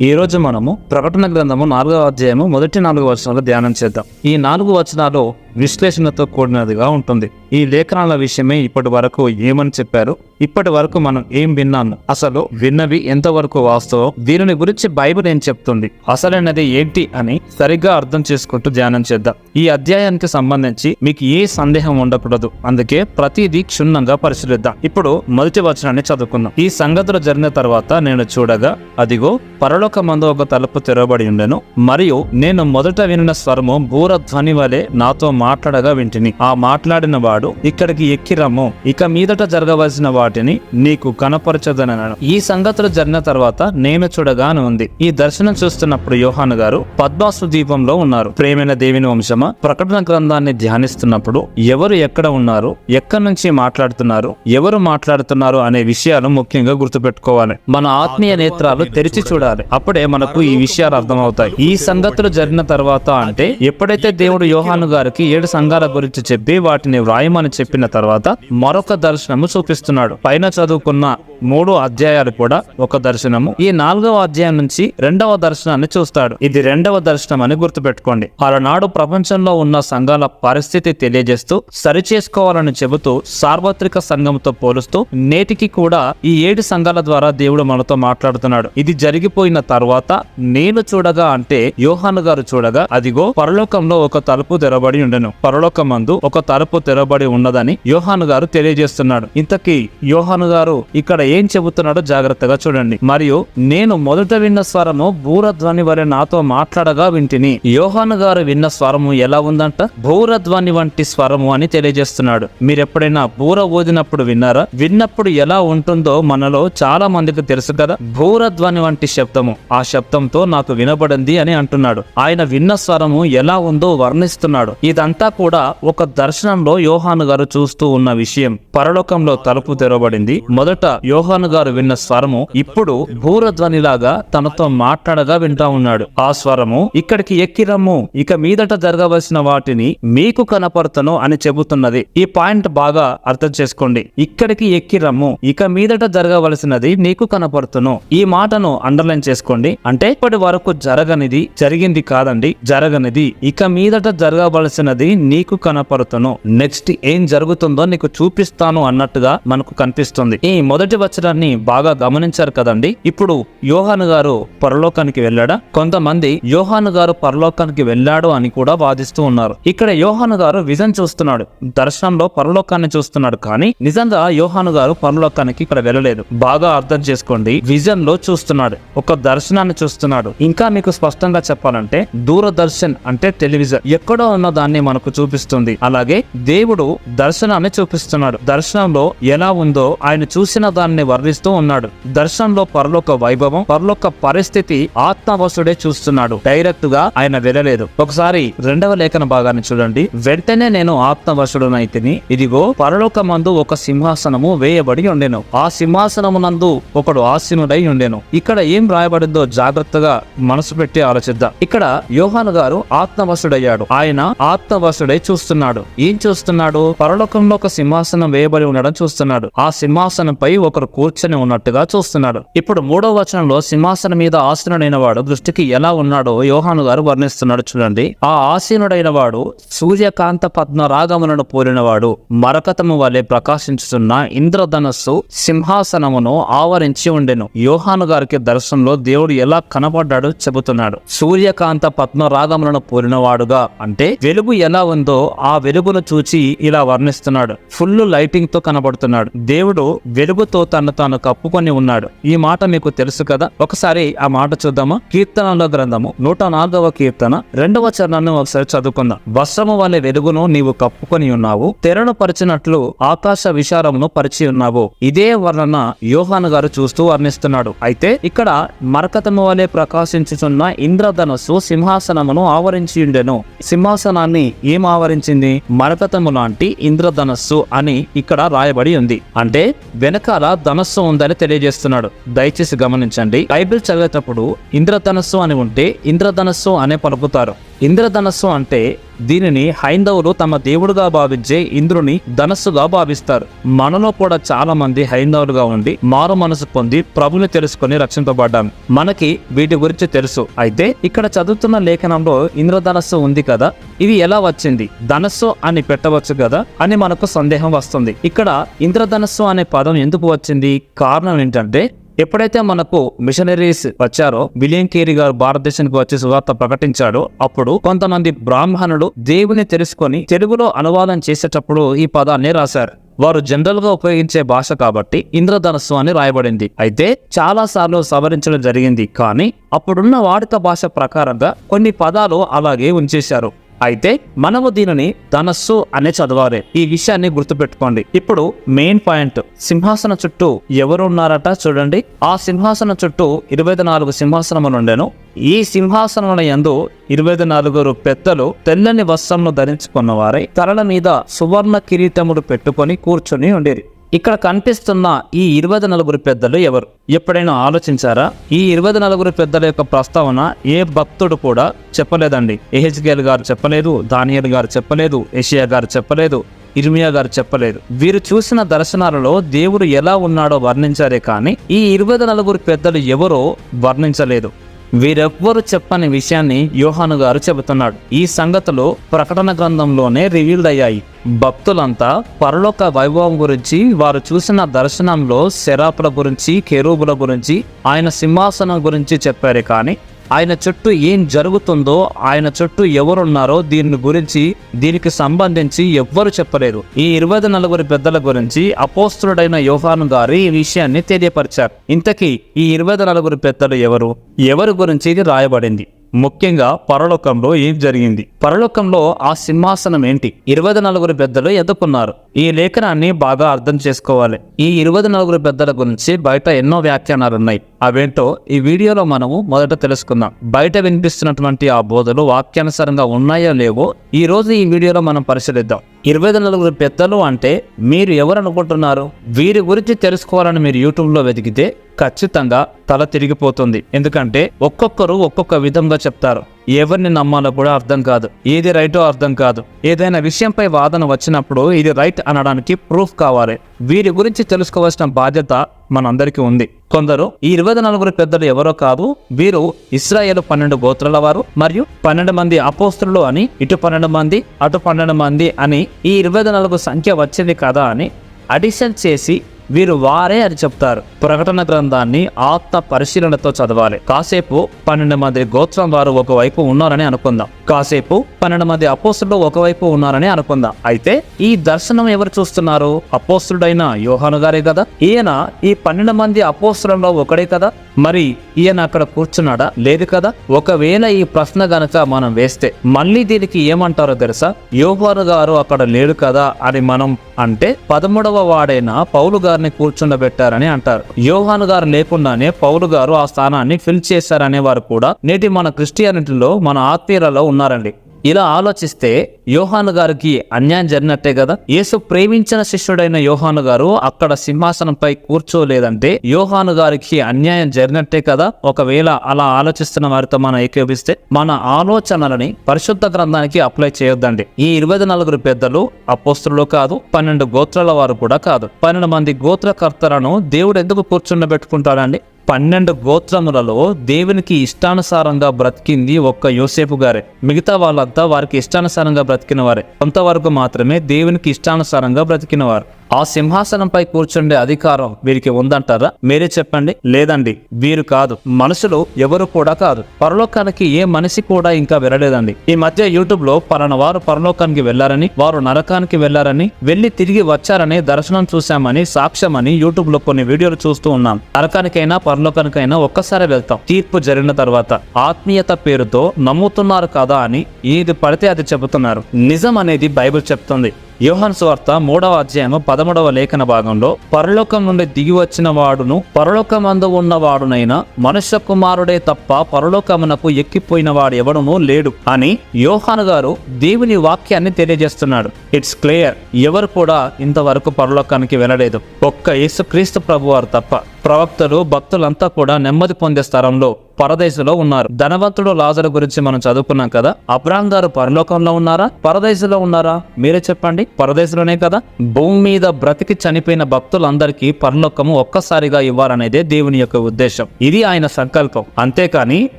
ఈ రోజు మనము ప్రకటన గ్రంథము నాలుగవ అధ్యాయము మొదటి నాలుగు వచనాలు ధ్యానం చేద్దాం. ఈ నాలుగు వచనాలు విశ్లేషణతో కూడినదిగా ఉంటుంది. ఈ లేఖనాల విషయమే ఇప్పటి వరకు ఏమని చెప్పారు? ఇప్పటి వరకు మనం ఏం విన్నాము అసలు విన్నవి ఎంతవరకు వాస్తవం? దీనిని గురించి బైబిల్ ఏం చెప్తుంది? అసలైనది ఏంటి అని సరిగ్గా అర్థం చేసుకుంటూ ధ్యానం చేద్దాం. ఈ అధ్యాయానికి సంబంధించి మీకు ఏ సందేహం ఉండకూడదు. అందుకే ప్రతిదీ క్షుణ్ణంగా పరిశీలిద్దాం. ఇప్పుడు మొదటి వచనాన్ని చదువుకుందాం. ఈ సంగతులు జరిగిన తర్వాత నేను చూడగా అదిగో పరలోక మందు ఒక తలుపు తెరవబడి ఉండెను. మరియు నేను మొదట వినిన స్వరము బూర ధ్వని వలె నాతో మాట్లాడగా వింటిని. ఆ మాట్లాడిన వాడు ఇక్కడికి ఎక్కిరమ్ము ఇక మీదట జరగవలసిన వాటిని నీకు కనపరచదనను. ఈ సంగతులు జరిగిన తర్వాత నేను చూడగా అని ఉంది. ఈ దర్శనం చూస్తున్నప్పుడు యోహాను గారు పద్మాసు దీపంలో ఉన్నారు. ప్రేమైన దేవిని వంశమా ప్రకటన గ్రంథాన్ని ధ్యానిస్తున్నప్పుడు ఎవరు ఎక్కడ ఉన్నారు ఎక్కడి నుంచి మాట్లాడుతున్నారు ఎవరు మాట్లాడుతున్నారు అనే విషయాలు ముఖ్యంగా గుర్తుపెట్టుకోవాలి. మన ఆత్మీయ నేత్రాలు తెరిచి చూడాలి. అప్పుడే మనకు ఈ విషయాలు అర్థమవుతాయి. ఈ సంగతులు జరిగిన తర్వాత అంటే ఎప్పుడైతే దేవుడు యోహాను గారికి ఏడు సంఘాల గురించి చెప్పి వాటిని వ్రాయమని చెప్పిన తర్వాత మరొక దర్శనము చూపిస్తున్నాడు. పైన చదువుకున్న మూడు అధ్యాయాలు కూడా ఒక దర్శనము. ఈ నాలుగవ అధ్యాయం నుంచి రెండవ దర్శనాన్ని చూస్తాడు. ఇది రెండవ దర్శనం అని గుర్తుపెట్టుకోండి. అలనాడు ప్రపంచంలో ఉన్న సంఘాల పరిస్థితి తెలియజేస్తూ సరిచేసుకోవాలని చెబుతూ సార్వత్రిక సంఘంతో పోలుస్తూ నేటికి కూడా ఈ ఏడు సంఘాల ద్వారా దేవుడు మనతో మాట్లాడుతున్నాడు. ఇది జరిగిపోయిన తర్వాత నేను చూడగా అంటే యోహాను గారు చూడగా అదిగో పరలోకంలో ఒక తలుపు తెరబడి ఉండెను. పరలోకమందు ఒక తలుపు తెరబడి ఉన్నదని యోహాను గారు తెలియజేస్తున్నాడు. ఇంతకీ యోహాను గారు ఇక్కడ ఏం చెబుతున్నాడో జాగ్రత్తగా చూడండి. మరియు నేను మొదట విన్న స్వరము భూరధ్వని వలె నాతో మాట్లాడగా వింటిని. యోహాను గారు విన్న స్వరము ఎలా ఉందంట? భూరధ్వని వంటి స్వరము అని తెలియజేస్తున్నాడు. మీరు ఎప్పుడైనా బూర ఊదినప్పుడు విన్నారా? విన్నప్పుడు ఎలా ఉంటుందో మనలో చాలా మందికి తెలుసు కదా. భూరధ్వని వంటి శబ్దము. ఆ శబ్దంతో నాకు వినబడింది అని అంటున్నాడు. ఆయన విన్న స్వరము ఎలా ఉందో వర్ణిస్తున్నాడు. ఇదంతా కూడా ఒక దర్శనంలో యోహాను గారు చూస్తూ ఉన్న విషయం. పరలోకంలో తలుపు తెరవబడింది. మొదట యోహాను గారు విన్న స్వరము ఇప్పుడు భూరధ్వనిలాగా తనతో మాట్లాడగా వింటా ఉన్నాడు. ఆ స్వరము ఇక్కడికి ఎక్కిరమ్ము ఇక మీదట జరగవలసిన వాటిని మీకు కనపడతను అని చెబుతున్నది. ఈ పాయింట్ బాగా అర్థం చేసుకోండి. ఇక్కడికి ఎక్కిరమ్ము ఇక మీదట జరగవలసినది నీకు కనపడుతును ఈ మాటను అండర్లైన్ చేసుకోండి. అంటే ఇప్పటి వరకు జరగనిది జరిగింది కాదండి. జరగనిది. ఇక మీదట జరగవలసినది నీకు కనపడుతును. నెక్స్ట్ ఏం జరుగుతుందో నీకు చూపిస్తాను అన్నట్టుగా మనకు కనిపిస్తుంది. ఈ మొదటి వచనాన్ని బాగా గమనించారు కదండి. ఇప్పుడు యోహాను గారు పరలోకానికి వెళ్ళాడా? కొంతమంది యోహాను గారు పరలోకానికి వెళ్ళాడు అని కూడా వాదిస్తూ ఉన్నారు. ఇక్కడ యోహాను గారు విజన్ చూస్తున్నాడు. దర్శనంలో పరలోకాన్ని చూస్తున్నాడు కానీ నిజంగా యోహాను గారు పరలోకానికి ఇక్కడ వెళ్ళలేదు. బాగా అర్థం చేసుకోండి. విజన్లో చూస్తున్నాడు. ఒక దర్శనాన్ని చూస్తున్నాడు. ఇంకా మీకు స్పష్టంగా చెప్పాలంటే దూరదర్శన్ అంటే టెలివిజన్. ఎక్కడో ఉన్న దాన్ని మనకు చూపిస్తుంది. అలాగే దేవుడు దర్శనాన్ని చూపిస్తున్నాడు. దర్శనంలో ఎలా ఉందో ఆయన చూసిన దాన్ని వర్ణిస్తూ ఉన్నాడు. దర్శనంలో పరలోక వైభవం పరలోక పరిస్థితి ఆత్మవసుడే చూస్తున్నాడు. డైరెక్ట్గా ఆయన వెళ్ళలేదు. ఒకసారి రెండవ లేఖన భాగాన్ని చూడండి. వెంటనే నేను ఆత్మవశుడునైతిని. ఇదిగో పరలోక మందు ఒక సింహాసనము వేయబడి ఉండెను. ఆ సింహాసనము నందు ఒకడు ఆసీనుడై ఉండెను. ఇక్కడ ఏం రాయబడిందో జాగ్రత్తగా మనసు పెట్టి ఆలోచిద్దాం. ఇక్కడ యోహాను గారు ఆత్మవశుడయ్యాడు. ఆయన ఆత్మ ఆత్మవశుడై చూస్తున్నాడు. ఏం చూస్తున్నాడు? పరలోకంలో ఒక సింహాసనం వేయబడి ఉండడం చూస్తున్నాడు. ఆ సింహాసనంపై ఒకరు కూర్చొని ఉన్నట్టుగా చూస్తున్నాడు. ఇప్పుడు మూడో వచనంలో సింహాసనం మీద ఆసీనుడైన వాడు దృష్టికి ఎలా ఉన్నాడో యోహాను గారు వర్ణిస్తున్నాడు చూడండి. ఆ ఆసీనుడైన వాడు సూర్యకాంత పద్మ రాగములను పోలినవాడు మరకతము వలె ప్రకాశించుతున్న ఇంద్రధనస్సు సింహాసనమును ఆవరించి ఉండెను. యోహాను గారికి దర్శనంలో దేవుడు ఎలా కనబడ్డాడో చెబుతున్నాడు. సూర్యకాంత పద్మ రాగములను పోలినవాడుగా అంటే వెలుగు ఎలా ఉందో ఆ వెలుగును చూచి ఇలా వర్ణిస్తున్నాడు. ఫుల్ లైటింగ్తో కనబడుతున్నాడు. దేవుడు వెలుగుతో తను తాను కప్పుకొని ఉన్నాడు. ఈ మాట మీకు తెలుసు కదా? ఒకసారి ఆ మాట చూద్దామా? కీర్తనలో గ్రంథము నూట నాలుగవ కీర్తన రెండవ చరణాన్ని ఒకసారి చదువుకుందాం. వర్షము వలె వెలుగును నీవు కప్పుకొని ఉన్నావు తెరను పరిచినట్లు ఆకాశ విశారమును పరిచి ఉన్నావు. ఇదే వర్ణన యోహాను గారు చూస్తూ వర్ణిస్తున్నాడు. అయితే ఇక్కడ మరకతము వలె ప్రకాశించుచున్న ఇంద్రధనస్సు సింహాసనమును ఆవరించి ఉండెను. సింహాసనాన్ని ఏం ఆవరించింది మరకతము లాంటి ఇంద్రధనస్సు అని ఇక్కడ రాయబడి ఉంది. అంటే వెనకాల ధనస్సు ఉందని తెలియజేస్తున్నాడు. దయచేసి గమనించండి. బైబిల్ చదివేటప్పుడు ఇంద్రధనస్సు అని ఉంటే ఇంద్రధనస్సు అనే పలుకుతారు. ఇంద్రధనస్సు అంటే దీనిని హైందవులు తమ దేవుడుగా భావించే ఇంద్రుని ధనస్సుగా భావిస్తారు. మనలో కూడా చాలా మంది హైందవులుగా ఉండి మారు మనసు పొంది ప్రభుని తెలుసుకొని రక్షింపబడ్డాం. మనకి వీటి గురించి తెలుసు. అయితే ఇక్కడ చదువుతున్న లేఖనంలో ఇంద్రధనస్సు ఉంది కదా? ఇది ఎలా వచ్చింది? ధనస్సు అని పెట్టవచ్చు కదా? అని మనకు సందేహం వస్తుంది. ఇక్కడ ఇంద్రధనస్సు అనే పదం ఎందుకు వచ్చింది? కారణం ఏంటంటే ఎప్పుడైతే మనకు మిషనరీస్ వచ్చారో విలియం కేరీ గారు భారతదేశానికి వచ్చి సువార్త ప్రకటించాడో అప్పుడు కొంతమంది బ్రాహ్మణులు దేవుని తెలుసుకొని తెలుగులో అనువాదం చేసేటప్పుడు ఈ పదాన్ని రాశారు. వారు జనరల్గా ఉపయోగించే భాష కాబట్టి ఇంద్రధనస్సు అని రాయబడింది. అయితే చాలా సార్లు సవరించడం జరిగింది కానీ అప్పుడున్న వాడుక భాష ప్రకారంగా కొన్ని పదాలు అలాగే ఉంచేశారు. అయితే మనము దీనిని ధనస్సు అనే చదవాలి. ఈ విషయాన్ని గుర్తుపెట్టుకోండి. ఇప్పుడు మెయిన్ పాయింట్ సింహాసన చుట్టూ ఎవరు ఉన్నారట చూడండి. ఆ సింహాసన చుట్టూ ఇరవై నాలుగు సింహాసనములు ఉండెను. ఈ సింహాసనముల యందు ఇరవై నాలుగురు పెద్దలు తెల్లని వస్త్రములు ధరించుకున్నవారై తలల మీద సువర్ణ కిరీటములు పెట్టుకొని కూర్చొని ఉండేది ఇక్కడ కనిపిస్తున్న ఈ ఇరవై నలుగురు పెద్దలు ఎవరు? ఎప్పుడైనా ఆలోచించారా? ఈ ఇరవై నలుగురు పెద్దల యొక్క ప్రస్తావన ఏ భక్తుడు కూడా చెప్పలేదండి. ఎహెచ్కేల్ గారు చెప్పలేదు దానియల్ గారు చెప్పలేదు ఏషియా గారు చెప్పలేదు ఇర్మియా గారు చెప్పలేదు. వీరు చూసిన దర్శనాలలో దేవుడు ఎలా ఉన్నాడో వర్ణించారే కానీ ఈ ఇరవై నలుగురు పెద్దలు ఎవరో వర్ణించలేదు. వీరెవ్వరు చెప్పని విషయాన్ని యోహాను గారు చెబుతున్నాడు. ఈ సంగతులు ప్రకటన గ్రంథంలోనే రివీల్డ్ అయ్యాయి. భక్తులంతా పరలోక వైభవం గురించి వారు చూసిన దర్శనంలో శరాపుల గురించి కెరూబుల గురించి ఆయన సింహాసనం గురించి చెప్పారు కానీ ఆయన చుట్టూ ఏం జరుగుతుందో ఆయన చుట్టూ ఎవరున్నారో దీని గురించి దీనికి సంబంధించి ఎవ్వరు చెప్పలేరు. ఈ ఇరవై నలుగురు పెద్దల గురించి అపోస్తుడైన యోహాను గారు ఈ విషయాన్ని తెలియపరిచారు. ఇంతకీ ఈ ఇరవై నలుగురు పెద్దలు ఎవరు? ఎవరి గురించి ఇది రాయబడింది? ముఖ్యంగా పరలోకంలో ఏం జరిగింది? పరలోకంలో ఆ సింహాసనం ఏంటి? ఇరవై నలుగురు పెద్దలు ఎదుర్కొన్నారు. ఈ లేఖనాన్ని బాగా అర్థం చేసుకోవాలి. ఈ ఇరవై నలుగురు పెద్దల గురించి బయట ఎన్నో వ్యాఖ్యానాలు ఉన్నాయి. అవేంటో ఈ వీడియోలో మనము మొదట తెలుసుకుందాం. బయట వినిపిస్తున్నటువంటి ఆ బోధలు వాక్యానుసారంగా ఉన్నాయో లేవో ఈ రోజు ఈ వీడియోలో మనం పరిశీలిద్దాం. ఇరవై నలుగురు పెద్దలు అంటే మీరు ఎవరు అనుకుంటున్నారు వీరి గురించి తెలుసుకోవాలని మీరు యూట్యూబ్లో వెతికితే ఖచ్చితంగా తల తిరిగిపోతుంది. ఎందుకంటే ఒక్కొక్కరు ఒక్కొక్క విధంగా చెప్తారు. ఎవరిని నమ్మాలో కూడా అర్థం కాదు. ఏది రైటో అర్థం కాదు. ఏదైనా విషయంపై వాదన వచ్చినప్పుడు ఇది రైట్ అనడానికి ప్రూఫ్ కావాలి. వీరి గురించి తెలుసుకోవాల్సిన బాధ్యత మనందరికీ ఉంది. కొందరు ఈ ఇరవై నలుగురు పెద్దలు ఎవరో కాదు వీరు ఇస్రాయేల్ పన్నెండు గోత్రాల వారు మరియు పన్నెండు మంది అపోస్తులు అని ఇటు పన్నెండు మంది అటు పన్నెండు మంది అని ఈ ఇరవై నాలుగు సంఖ్య వచ్చింది కదా అని అడిషన్ చేసి వీరు వారే అని చెప్తారు. ప్రకటన గ్రంథాన్ని ఆత్మ పరిశీలనతో చదవాలి. కాసేపు పన్నెండు మంది గోత్రం వారు ఒకవైపు ఉన్నారని అనుకుందాం. కాసేపు పన్నెండు మంది అపోస్తులు ఒకవైపు ఉన్నారని అనుకుందాం. అయితే ఈ దర్శనం ఎవరు చూస్తున్నారు? అపోస్తుడైన యోహాను గారే కదా? ఈయన ఈ పన్నెండు మంది అపోస్తులలో ఒకడే కదా? మరి ఈయన అక్కడ కూర్చున్నాడా? లేదు కదా? ఒకవేళ ఈ ప్రశ్న గనక మనం వేస్తే మళ్ళీ దీనికి ఏమంటారో తెలుసా? యోహాను గారు అక్కడ లేడు కదా అని మనం అంటే పదమూడవ వాడైన పౌలు గారిని కూర్చుండబెట్టారని అంటారు. యోహాను గారు లేకుండానే పౌలు గారు ఆ స్థానాన్ని ఫిల్ చేశారనే వారు కూడా నేటి మన క్రిస్టియానిటీలో మన ఆత్మీయులలో ఉన్నారండి. ఇలా ఆలోచిస్తే యోహాను గారికి అన్యాయం జరిగినట్టే కదా? యేసు ప్రేమించిన శిష్యుడైన యోహాను గారు అక్కడ సింహాసనంపై కూర్చోలేదంటే యోహాను గారికి అన్యాయం జరిగినట్టే కదా? ఒకవేళ అలా ఆలోచిస్తున్న వారితో మనం ఏకీపిస్తే మన ఆలోచనలని పరిశుద్ధ గ్రంథానికి అప్లై చేయొద్దండి. ఈ ఇరవై నలుగురు పెద్దలు అపోస్తులు కాదు పన్నెండు గోత్రాల వారు కూడా కాదు. పన్నెండు మంది గోత్రకర్తలను దేవుడు ఎందుకు కూర్చుండబెట్టుకుంటాడండి? పన్నెండు గోత్రములలో దేవునికి ఇష్టానుసారంగా బ్రతికింది ఒక్క యోసేపు గారే. మిగతా వాళ్ళంతా వారికి ఇష్టానుసారంగా బ్రతికిన వారే కొంతవరకు మాత్రమే దేవునికి ఇష్టానుసారంగా బ్రతికినవారు. ఆ సింహాసనంపై కూర్చుండే అధికారం వీరికి ఉందంటారా? మీరే చెప్పండి. లేదండి వీరు కాదు. మనుషులు ఎవరు కూడా కాదు. పరలోకానికి ఏ మనిషి కూడా ఇంకా వెళ్ళలేదండి. ఈ మధ్య యూట్యూబ్లో పలానా వారు పరలోకానికి వెళ్ళారని వారు నరకానికి వెళ్ళారని వెళ్ళి తిరిగి వచ్చారని దర్శనం చూశామని సాక్ష్యమని యూట్యూబ్లో కొన్ని వీడియోలు చూస్తూ ఉన్నాం. నరకానికైనా పరలోకానికైనా ఒక్కసారి వెళ్తాం. తీర్పు జరిగిన తర్వాత ఆత్మీయత పేరుతో నమ్ముతున్నారు కదా అని ఏది పడితే అది చెబుతున్నారు. నిజం అనేది బైబిల్ చెప్తుంది. యోహన్స్ స్వార్త మూడవ అధ్యాయము పదమూడవ లేఖన భాగంలో పరలోకం నుండి దిగి వచ్చిన వాడును పరలోకమందు ఉన్నవాడునైనా మనుష్య కుమారుడే తప్ప పరలోకమునకు ఎక్కిపోయిన వాడు ఎవడునూ లేడు అని యోహాను గారు దేవుని వాక్యాన్ని తెలియజేస్తున్నాడు. ఇట్స్ క్లియర్ ఎవరు కూడా ఇంతవరకు పరలోకానికి వెళ్ళలేదు. ఒక్క యేసుక్రీస్తు ప్రభు వారు తప్ప. ప్రవక్తలు భక్తులంతా కూడా నెమ్మది పొందే స్థలంలో పరదేశంలో ఉన్నారు. ధనవంతుడు లాజరు గురించి మనం చదువుకున్నాం కదా? అబ్రాహం గారు పరలోకంలో ఉన్నారా? పరదేశంలో ఉన్నారా? మీరే చెప్పండి. పరదేశంలోనే కదా? భూమి మీద బ్రతికి చనిపోయిన భక్తులందరికీ పరలోకము ఒక్కసారిగా ఇవ్వాలనేదే దేవుని యొక్క ఉద్దేశం. ఇది ఆయన సంకల్పం. అంతేకాని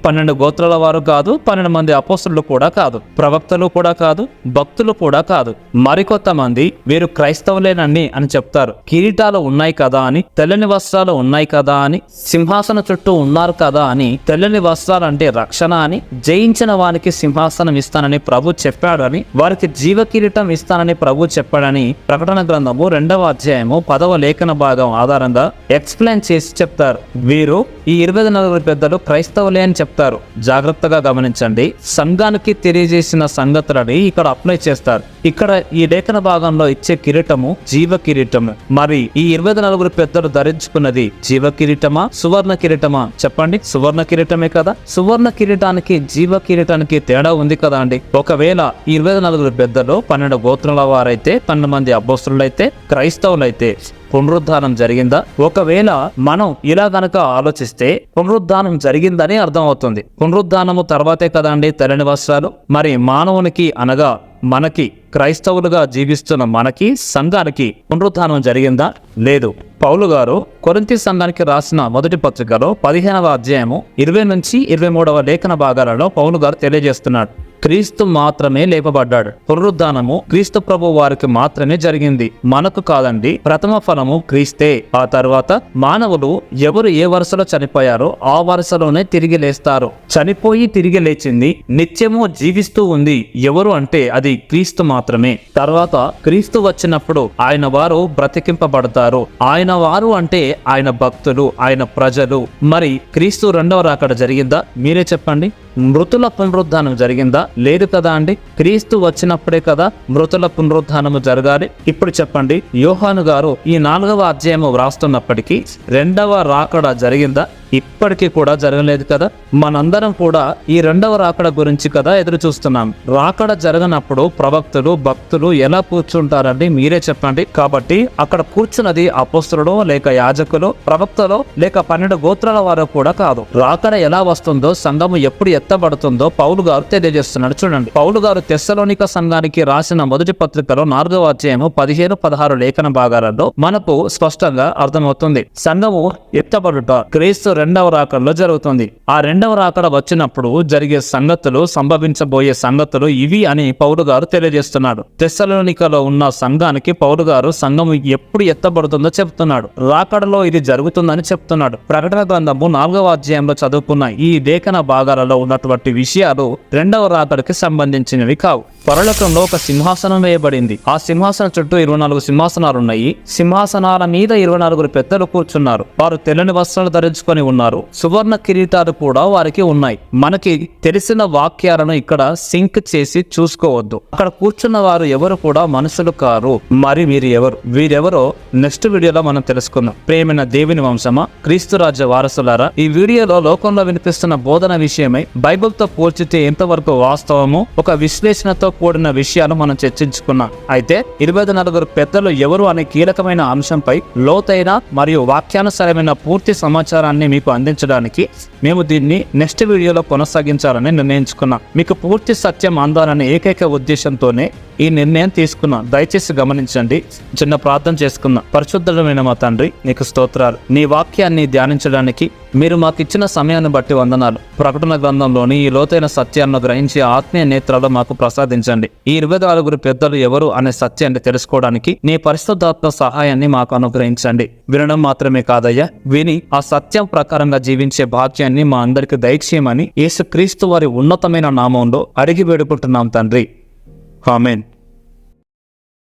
పన్నెండు గోత్రాల వారు కాదు పన్నెండు మంది అపోసులు కూడా కాదు ప్రవక్తలు కూడా కాదు భక్తులు కూడా కాదు. మరికొంత మంది వీరు క్రైస్తవులేనండి అని చెప్తారు. కిరీటాలు ఉన్నాయి కదా అని తెల్లని వస్త్రాలు ఉన్నాయి కదా అని సింహాసన చుట్టూ ఉన్నారు కదా అని తెల్లని వస్త్రాలు అంటే రక్షణ అని జయించిన వానికి సింహాసనం ఇస్తానని ప్రభు చెప్పాడు అని వారికి జీవ కిరీటం ఇస్తానని ప్రభు చెప్పాడని ప్రకటన గ్రంథము రెండవ అధ్యాయము పదవ లేఖన భాగం ఆధారంగా ఎక్స్ప్లెయిన్ చేసి చెప్తారు. వీరు ఈ ఇరవై నలుగురు పెద్దలు క్రైస్తవులే అని చెప్తారు. జాగ్రత్తగా గమనించండి. సంఘానికి తెలియజేసిన సంగతులని ఇక్కడ అప్లై చేస్తారు. ఇక్కడ ఈ లేఖన భాగంలో ఇచ్చే కిరీటము జీవ కిరీటము. మరి ఈ ఇరవై నలుగురు పెద్దలు ధరించుకున్నది జీవ కిరీటమా సువర్ణ కిరీటమా? చెప్పండి. సువర్ణ కిరీటమే కదా? సువర్ణ కిరీటానికి జీవ కిరీటానికి తేడా ఉంది కదా అండి. ఒకవేళ ఇరవై నలుగురు పెద్దలు పన్నెండు గోత్రాల వారైతే పన్నెండు మంది అబ్బోస్తులైతే క్రైస్తవులైతే పునరుద్ధానం జరిగిందా? ఒకవేళ మనం ఇలా గనక ఆలోచిస్తే పునరుద్ధానం జరిగిందని అర్థం అవుతుంది పునరుద్ధానము తర్వాతే కదండి తెల్లని వస్త్రాలు? మరి మానవునికి అనగా మనకి క్రైస్తవులుగా జీవిస్తున్న మనకి సంఘానికి పునరుద్ధానం జరిగిందా? లేదు. పౌలు గారు కొరింతి సంఘానికి రాసిన మొదటి పత్రికలో పదిహేనవ అధ్యాయము ఇరవై నుంచి ఇరవై మూడవ లేఖన భాగాలలో పౌలు గారు తెలియజేస్తున్నాడు. క్రీస్తు మాత్రమే లేపబడ్డాడు. పునరుద్ధానము క్రీస్తు ప్రభు వారికి మాత్రమే జరిగింది. మనకు కాదండి ప్రథమ ఫలము క్రీస్తే. ఆ తర్వాత మానవులు ఎవరు ఏ వరుసలో చనిపోయారో ఆ వరుసలోనే తిరిగి లేస్తారు. చనిపోయి తిరిగి లేచింది నిత్యము జీవిస్తూ ఉంది. ఎవరు అంటే అది క్రీస్తు మాత్రమే. తర్వాత క్రీస్తు వచ్చినప్పుడు ఆయన వారు బ్రతికింపబడతారు. ఆయన వారు అంటే ఆయన భక్తులు ఆయన ప్రజలు. మరి క్రీస్తు రెండవ రాకడ జరిగిందా? మీరే చెప్పండి. మృతుల పునరుద్ధానం జరిగిందా? లేదు కదా అండి. క్రీస్తు వచ్చినప్పుడే కదా మృతుల పునరుద్ధానము జరగాలి. ఇప్పుడు చెప్పండి. యోహాను గారు ఈ నాలుగవ అధ్యాయము వ్రాస్తున్నప్పటికీ రెండవ రాకడ జరిగిందా? ఇప్పటికీ కూడా జరగలేదు కదా? మనందరం కూడా ఈ రెండవ రాకడ గురించి కదా ఎదురు చూస్తున్నాం. రాకడ జరగనప్పుడు ప్రవక్తలు భక్తులు ఎలా కూర్చుంటారండి మీరే చెప్పండి. కాబట్టి అక్కడ కూర్చున్నది అపోస్తులు లేక యాజకులు ప్రవక్తలు లేక పన్నెండు గోత్రాల వారు కూడా కాదు. రాకడ ఎలా వస్తుందో సంఘము ఎప్పుడు ఎత్తబడుతుందో పౌలు గారు తెలియజేస్తున్నాడు. చూడండి. పౌలు గారు తెస్సలోనిక సంఘానికి రాసిన మొదటి పత్రికలో నాలుగవ అధ్యాయము పదిహేను పదహారు లేఖన భాగాలలో మనకు స్పష్టంగా అర్థమవుతుంది. సంఘము ఎత్తబడుట క్రీస్తు రెండవ రాకడలో జరుగుతుంది. ఆ రెండవ రాకడ వచ్చినప్పుడు జరిగే సంగతులు సంభవించబోయే సంగతులు ఇవి అని పౌరు గారు తెలియజేస్తున్నాడు. తెస్సలోనికలో ఉన్న సంఘానికి పౌరు గారు సంఘం ఎప్పుడు ఎత్తబడుతుందో చెప్తున్నాడు. రాకడలో ఇది జరుగుతుందని చెప్తున్నాడు. ప్రకటన గ్రంథము నాలుగవ అధ్యాయంలో చదువుకున్న ఈ లేఖన భాగాలలో ఉన్నటువంటి విషయాలు రెండవ రాకడకి సంబంధించినవి కావు. పరలోకంలో ఒక సింహాసనం వేయబడింది. ఆ సింహాసనం చుట్టూ ఇరవై నాలుగు సింహాసనాలు ఉన్నాయి. సింహాసనాల మీద ఇరవై నలుగురు పెద్దలు కూర్చున్నారు. వారు తెల్లని వస్త్రాలు ధరించుకొని ఉన్నారు. సువర్ణ కిరీటాలు కూడా వారికి ఉన్నాయి. మనకి తెలిసిన వాక్యాలను ఇక్కడ సింక్ చేసి చూసుకోవద్దు. అక్కడ కూర్చున్న వారు ఎవరు కూడా మనుషులు కారు. మరి వీరు ఎవరు? వీరెవరో నెక్స్ట్ వీడియోలో మనం తెలుసుకుందాం. ప్రేమైన దేవుని వంశమా? క్రీస్తురాజ్య వారసులారా ఈ వీడియోలో లోకంలో వినిపిస్తున్న బోధన విషయమై బైబిల్తో పోల్చితే ఎంతవరకు వాస్తవమో? ఒక విశ్లేషణతో కూడిన విషయాలు మనం చర్చించుకున్నాం. అయితే ఇరవై నలుగురు పెద్దలు ఎవరు అనే కీలకమైన అంశంపై లోతైన మరియు వాక్యానుసారమైన పూర్తి సమాచారాన్ని మీకు అందించడానికి మేము దీన్ని నెక్స్ట్ వీడియోలో కొనసాగించాలని నిర్ణయించుకున్నాం. మీకు పూర్తి సత్యం అందాలనే ఏకైక ఉద్దేశంతోనే ఈ నిర్ణయం తీసుకున్నాం. దయచేసి గమనించండి. చిన్న ప్రార్థన చేసుకుందాం. పరిశుద్ధమైన మా తండ్రి నీకు స్తోత్రాలు. నీ వాక్యాన్ని ధ్యానించడానికి మీరు మాకు ఇచ్చిన సమయాన్ని బట్టి వందనాలు. ప్రకటన గ్రంథంలోని ఈ లోతైన సత్యాలను గ్రహించి ఆత్మీయ నేత్రాలు మాకు ప్రసాదించండి. ఈ ఇరవై నాలుగురు పెద్దలు ఎవరు అనే సత్యాన్ని తెలుసుకోవడానికి నీ పరిశుద్ధాత్మ సహాయాన్ని మాకు అనుగ్రహించండి. వినడం మాత్రమే కాదయ్యా విని ఆ సత్యం ప్రకారంగా జీవించే భాగ్యాన్ని మా అందరికి దయచేయమని యేసుక్రీస్తు వారి ఉన్నతమైన నామంలో అడిగి వేడుకుంటున్నాం తండ్రి. ఆమెన్.